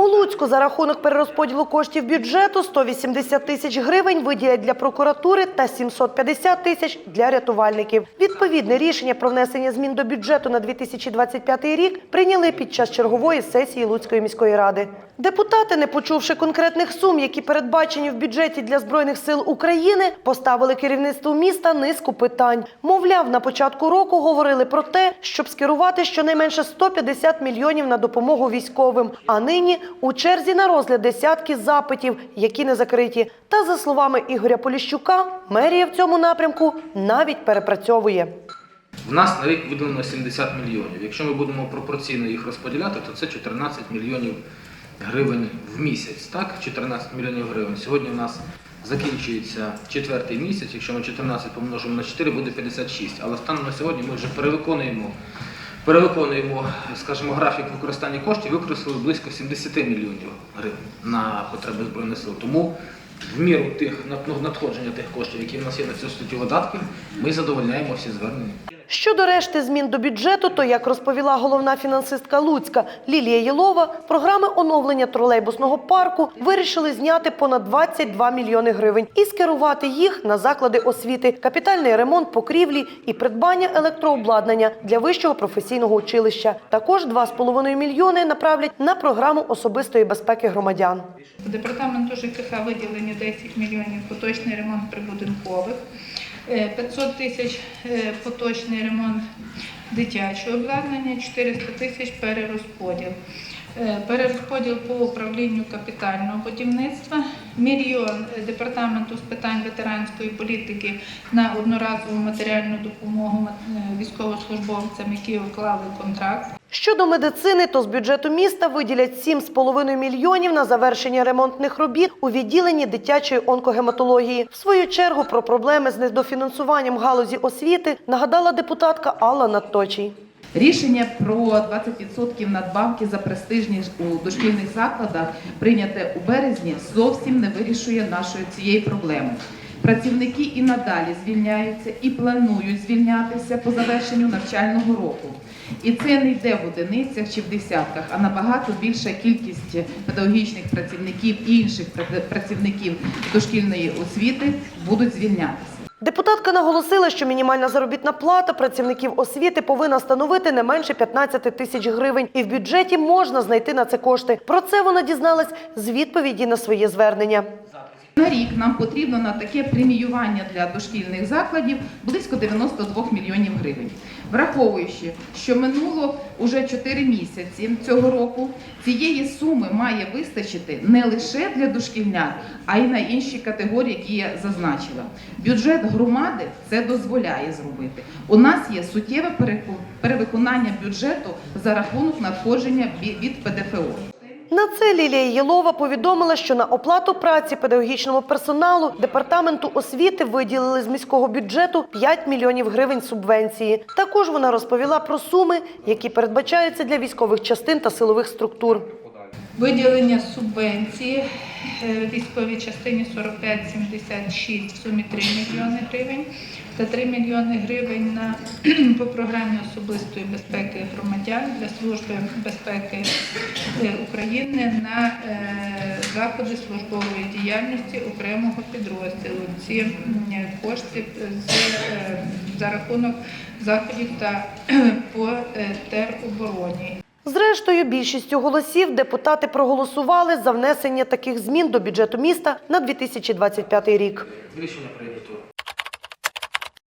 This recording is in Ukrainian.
У Луцьку за рахунок перерозподілу коштів бюджету 180 тисяч гривень виділять для прокуратури та 750 тисяч для рятувальників. Відповідне рішення про внесення змін до бюджету на 2025 рік прийняли під час чергової сесії Луцької міської ради. Депутати, не почувши конкретних сум, які передбачені в бюджеті для збройних сил України, поставили керівництву міста низку питань. Мовляв, на початку року говорили про те, щоб скерувати щонайменше 150 мільйонів на допомогу військовим. А нині у черзі на розгляд десятки запитів, які не закриті. Та за словами Ігоря Поліщука, мерія в цьому напрямку навіть перепрацьовує. В нас на рік виділено 70 мільйонів. Якщо ми будемо пропорційно їх розподіляти, то це 14 мільйонів гривень в місяць. Так, 14 мільйонів гривень. Сьогодні в нас закінчується четвертий місяць. Якщо ми 14 помножимо на 4, буде 56. Але станом на сьогодні ми вже перевиконуємо, перевиконуємо, скажімо, графік використання коштів, використали близько 70 мільйонів гривень на потреби збройних сил. Тому в міру тих надходження тих коштів, які в нас є на цю статтю видатків, ми задовольняємо всі звернення. Щодо решти змін до бюджету, то як розповіла головна фінансистка Луцька Лілія Єлова, програми оновлення тролейбусного парку вирішили зняти понад 22 мільйони гривень і скерувати їх на заклади освіти, капітальний ремонт покрівлі і придбання електрообладнання для вищого професійного училища. Також 2,5 мільйони направлять на програму особистої безпеки громадян. Департаменту ЖКХ виділені 10 мільйонів поточний ремонт прибудинкових, 500 тисяч е, поточний ремонт дитячого обладнання, 400 тисяч перерозподіл. Е, Перерозподіл по управлінню капітального будівництва, мільйон е, департаменту з питань ветеранської політики на одноразову матеріальну допомогу е, військовослужбовцям, які уклали контракт. Щодо медицини, то з бюджету міста виділять 7,5 мільйонів на завершення ремонтних робіт у відділенні дитячої онкогематології. В свою чергу про проблеми з недофінансуванням галузі освіти нагадала депутатка Алла Надточій. Рішення про 20% надбавки за престижність у дошкільних закладах, прийняте у березні, зовсім не вирішує нашої цієї проблеми. Працівники і надалі звільняються і планують звільнятися по завершенню навчального року. І це не йде в одиницях чи в десятках, а набагато більша кількість педагогічних працівників і інших працівників дошкільної освіти будуть звільнятися. Депутатка наголосила, що мінімальна заробітна плата працівників освіти повинна становити не менше 15 тисяч гривень, і в бюджеті можна знайти на це кошти. Про це вона дізналась з відповіді на своє звернення. На рік нам потрібно на таке преміювання для дошкільних закладів близько 92 мільйонів гривень. Враховуючи, що минуло уже 4 місяці цього року, цієї суми має вистачити не лише для дошкільнят, а й на інші категорії, які я зазначила. Бюджет громади це дозволяє зробити. У нас є суттєве перевиконання бюджету за рахунок надходження від ПДФО. На це Лілія Єлова повідомила, що на оплату праці педагогічному персоналу департаменту освіти виділили з міського бюджету 5 мільйонів гривень субвенції. Також вона розповіла про суми, які передбачаються для військових частин та силових структур. Виділення субвенції е, військовій частині 45-76 в сумі 3 мільйони гривень та 3 мільйони гривень на, по програмі особистої безпеки громадян для Служби безпеки е, України на е, заходи службової діяльності окремого підрозділу. Ці кошти з, за рахунок заходів та по теробороні. Зрештою, більшістю голосів депутати проголосували за внесення таких змін до бюджету міста на 2025 рік. Рішення прийнято.